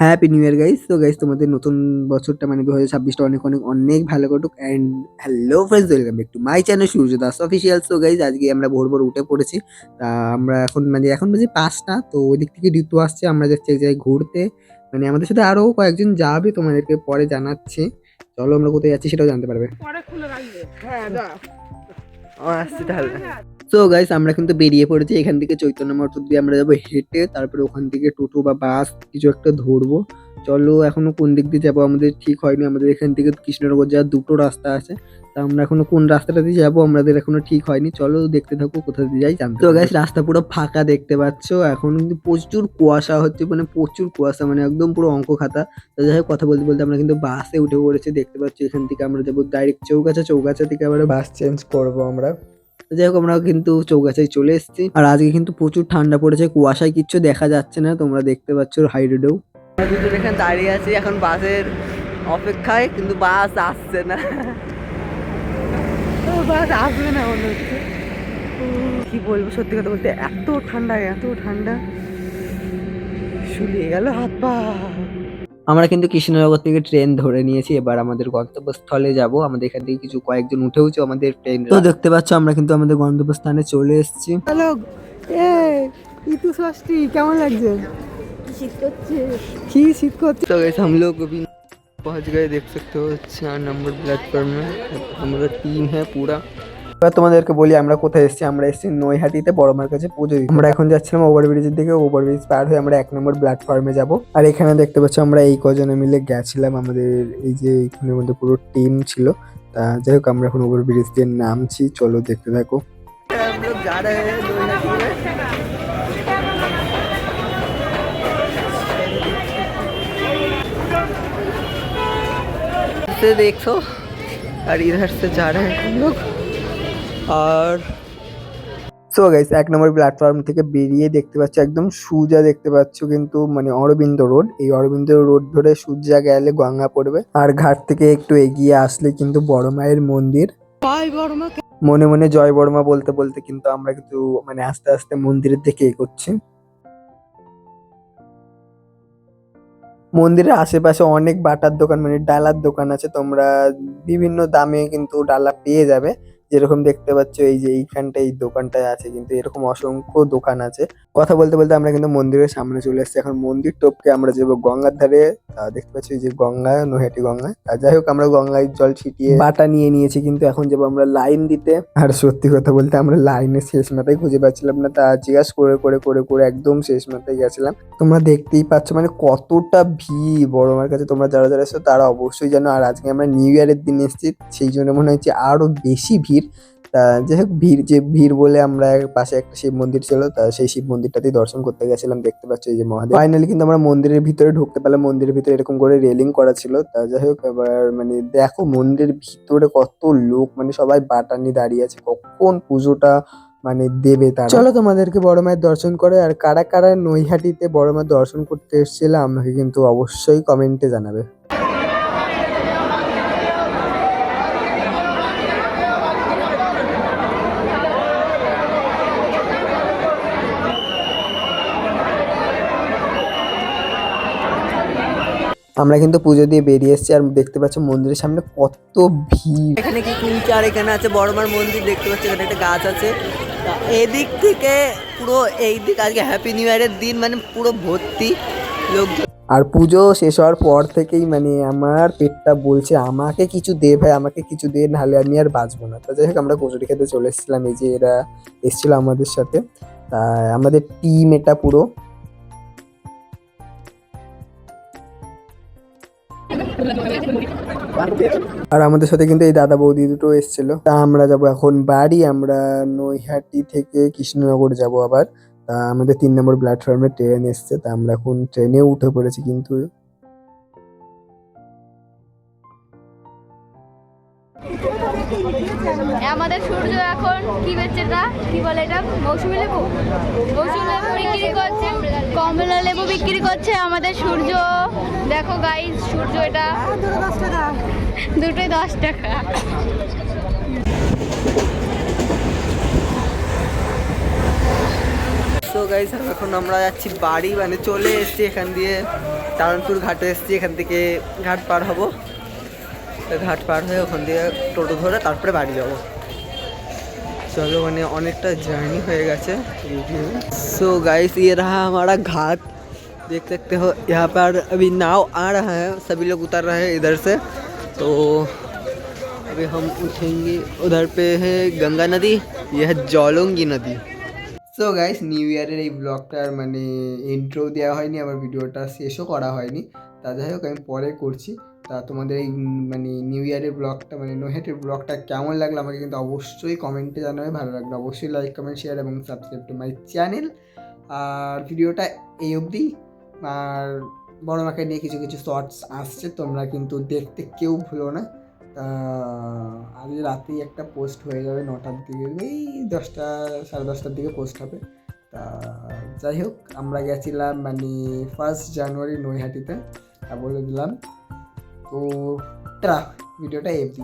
Happy new year guys তো guys তোমাদের নতুন বছরটা মানে দু হাজার ছাব্বিশটা অনেক অনেক অনেক ভালো কাটুক and hello friends welcome back to my channel Surya Das official তো গাইস আজকে আমরা ভোর ভোর উঠে পড়েছি। তা আমরা এখন মানে এখন বাজে পাঁচটা। তো ওই দিক থেকে ঋতু আসছে। আমরা যাচ্ছি এক জায়গায় ঘুরতে মানে আমাদের সাথে আরও কয়েকজন যাবে তোমাদেরকে পরে জানাচ্ছি। চলো আমরা কোথায় যাচ্ছি সেটাও জানতে পারবে। পরে খুলে হ্যাঁ আসছি তাহলে। তো গাইস আমরা কিন্তু বেরিয়ে পড়েছি। এখান থেকে চৈতন্য মঠর দিয়ে আমরা যাব হেঁটে তারপরে ওখান থেকে টোটো বা বাস কিছু একটা ধরবো। চলো এখনও কোন দিক দিয়ে যাব আমাদের ঠিক হয়নি। আমাদের এখান থেকে কৃষ্ণনগর যাওয়ার দুটো রাস্তা আছে। তা আমরা এখনও কোন রাস্তাটা দিয়ে যাব আমাদের এখনও ঠিক হয়নি। চলো দেখতে থাকো কোথা দিয়ে যাই জানতে তো গাইস রাস্তা পুরো ফাঁকা দেখতে পাচ্ছ। এখন কিন্তু প্রচুর কুয়াশা হচ্ছে মানে প্রচুর কুয়াশা মানে একদম পুরো অঙ্ক খাতা। তো যাই হোক কথা বলতে বলতে আমরা কিন্তু বাসে উঠে পড়েছি। দেখতে পাচ্ছি এখান থেকে আমরা যাব ডাইরেক্ট চৌগাছা। চৌগাছা থেকে আবার বাস চেঞ্জ করব আমরা। যাই হোক আমরা কিন্তু চৌগাছায় চলে এসেছি। আর আজকে কিন্তু প্রচুর ঠান্ডা পড়েছে, কুয়াশায় কিচ্ছু দেখা যাচ্ছে না, তোমরা দেখতে পাচ্ছ হাই এখানে দাঁড়িয়ে আছি, এখন বাসের অপেক্ষায়, কিন্তু বাস আসছে না। বাস আসবে না মনে কি বলব, সত্যি কথা বলতে, এত ঠান্ডা এত ঠান্ডা। শুলিয়ে গেল হাত পা। আমরা কিন্তু কৃষ্ণনগর থেকে ট্রেন ধরে নিয়েছি এবার আমাদের গন্তব্যস্থলে যাব আমাদের এখান থেকে কিছু কয়েকজন উঠেওছে আমাদের ট্রেন তো দেখতে পাচ্ছ আমরা কিন্তু আমাদের গন্তব্যস্থানে চলে এসেছি হ্যালো এ ঋতু ষষ্ঠী কেমন লাগছে শীত করছে কি শীত করছে तो गैस हम लोग अभी पहुंच गए देख सकते हो चार नंबर प्लेटफॉर्म में हमारा टीम है पूरा এবার তোমাদেরকে বলি আমরা কোথায় এসেছি আমরা এসেছি নৈহাটিতে বড়মার কাছে পুজো দিতে আমরা এখন যাচ্ছিলাম ওভারব্রিজের দিকে ওভারব্রিজ পার হয়ে আমরা এক নম্বর প্ল্যাটফর্মে যাব আর এখানে দেখতে পাচ্ছ আমরা এই কজনে মিলে গেছিলাম আমাদের এই যে এখানের মধ্যে পুরো টিম ছিল তা যাই হোক আমরা এখন ওভারব্রিজ দিয়ে নামছি চলো দেখতে থাকো যা রে से देखो और इधर से जा रहे हैं हम लोग और সো গাইস এক নম্বর প্ল্যাটফর্ম থেকে বেরিয়ে দেখতে পাচ্ছ একদম সুজা দেখতে পাচ্ছ কিন্তু মানে অরবিন্দ রোড। এই অরবিন্দ রোড ধরে সুজা গেলে গঙ্গা পড়বে আর ঘাট থেকে একটু এগিয়ে আসলে কিন্তু বড় মায়ের মন্দির। মনে মনে জয় বর্মা বলতে বলতে কিন্তু আমরা কিন্তু মানে আস্তে আস্তে মন্দিরের দিকে এগোচ্ছি। মন্দিরের আশেপাশে অনেক বাটার দোকান মানে ডালার দোকান আছে। তোমরা বিভিন্ন দামে কিন্তু ডালা পেয়ে যাবে। যেরকম দেখতে পাচ্ছ, এই যে এইখানটা এই দোকানটায় আছে, কিন্তু এরকম অসংখ্য দোকান আছে। কথা বলতে বলতে আমরা কিন্তু মন্দিরের সামনে চলে এসেছি। এখন মন্দির টপকে আমরা যাব গঙ্গার ধারে। দেখতে পাচ্ছি যে গঙ্গা, নৈহাটি গঙ্গা। আর যাই হোক, আমরা গঙ্গায় জল ছিটিয়ে বাটা নিয়ে নিয়েছি, কিন্তু এখন যাব আমরা লাইন দিতে। আর সত্যি কথা বলতে আমরা লাইনের শেষ মাথায় খুঁজে পাচ্ছিলাম না। তা জিজ্ঞাসা করে করে করে করে একদম শেষ মাথায় গেছিলাম। তোমরা দেখতেই পাচ্ছ মানে কতটা ভিড়। বড় মার কাছে তোমরা যারা যারা এসছো, তারা অবশ্যই জানো। আর আজকে আমরা নিউ ইয়ারের দিন এসেছি, সেই জন্য মনে হচ্ছে আরও বেশি ভিড় তা যাই হোক ভিড়, যে ভিড় বলে আমরা পাশে একটা শিব মন্দির ছিল, তা সেই শিব মন্দিরটাতেই দর্শন করতে গেছিলাম, দেখতে পাচ্ছি যে মহাদেব। ফাইনালি কিন্তু আমরা মন্দিরের ভিতরে ঢুকতে পারলাম, মন্দিরের ভিতরে এরকম করে রেলিং করা ছিল। তা যাই হোক এবার মানে দেখো মন্দিরের ভিতরে কত লোক মানে সবাই বাটানি দাঁড়িয়ে আছে, কখন পুজোটা মানে দেবে তারা? চলো তোমাদেরকে বড় মায়ের দর্শন করে, আর কারা কারা নৈহাটিতে বড় মায়ের দর্শন করতে এসেছিল আমাকে কিন্তু অবশ্যই কমেন্টে জানাবে। আমরা কিন্তু পুজো দিয়ে বেরিয়ে এসেছি আর দেখতে পাচ্ছ মন্দিরের সামনে কত ভিড়। এখানে কি কুলচা আর এখানে আছে বড় বড়মার মন্দির দেখতে পাচ্ছি এখানে একটা গাছ আছে। এদিক থেকে পুরো এই দিক আজকে হ্যাপি নিউ ইয়ারের দিন মানে পুরো ভর্তি লোক আর পুজো শেষ হওয়ার পর থেকেই মানে আমার পেটটা বলছে আমাকে কিছু দে ভাই আমাকে কিছু দে নাহলে আমি আর বাঁচবো না। তো যাই হোক আমরা কচুরি খেতে চলে এসেছিলাম এই যে এরা এসেছিল আমাদের সাথে। তা আমাদের টিম এটা পুরো আর আমাদের সাথে কিন্তু এই দাদা বৌদি দুটো এসেছিল। তা আমরা যাব এখন বাড়ি, আমরা নৈহাটি থেকে কৃষ্ণনগর যাব আবার। তা আমাদের তিন নম্বর প্ল্যাটফর্মে ট্রেন এসছে, তা আমরা এখন ট্রেনে উঠে পড়েছি কিন্তু আমাদের সূর্য এখন কি বেচছে এটা কি বলে এটা? মৌসুমি লেবু? মৌসুমি লেবু বিক্রি করছে, কমলা লেবু বিক্রি করছে আমাদের সূর্য। দেখো গাইস সূর্য এটা দুটোই দশ টাকা। তো এখন আমরা যাচ্ছি বাড়ি মানে চলে এসেছি এখান দিয়ে। তারণপুর ঘাটে এসেছি, এখান থেকে ঘাট পার হব। তো ঘাট পার হয়ে ওখান দিয়ে টোটো ধরে তারপরে বাড়ি যাব चलो मैंने अनेकटा जर्नी हो गए सो गाइस ये रहा हमारा घाट देख सकते हो यहाँ पर अभी नाव आ रहा है सभी लोग उतर रहे हैं इधर से तो अभी हम उठेंगे उधर पे है गंगा नदी यह है জলঙ্গি নদী সো গাইস নিউ ইয়ারের এই ব্লগটার মানে ইন্ট্রো দেওয়া হয়নি আবার ভিডিওটা শেষও করা হয়নি তা যাই হোক আমি পরে করছি তা তোমাদের এই মানে নিউ ইয়ারের ব্লগটা মানে নোহেটের ব্লগটা কেমন লাগল আমাকে কিন্তু অবশ্যই কমেন্টে জানাবে, ভালো লাগল অবশ্যই লাইক কমেন্ট শেয়ার এবং সাবস্ক্রাইব টু মাই চ্যানেল আর ভিডিওটা এই অবধি। আর বড় মাকে নিয়ে কিছু কিছু শর্টস আসছে, তোমরা কিন্তু দেখতে কেউ ভুলো না। আজ রাতেই একটা পোস্ট হয়ে যাবে নটার দিকে, এই দশটা, সাড়ে দশটার দিকে পোস্ট হবে। তা যাই হোক, আমরা গেছিলাম মানে ফার্স্ট জানুয়ারি নৈহাটিতে। বলে দিলাম। তো ট্রা ভিডিওটা এফডি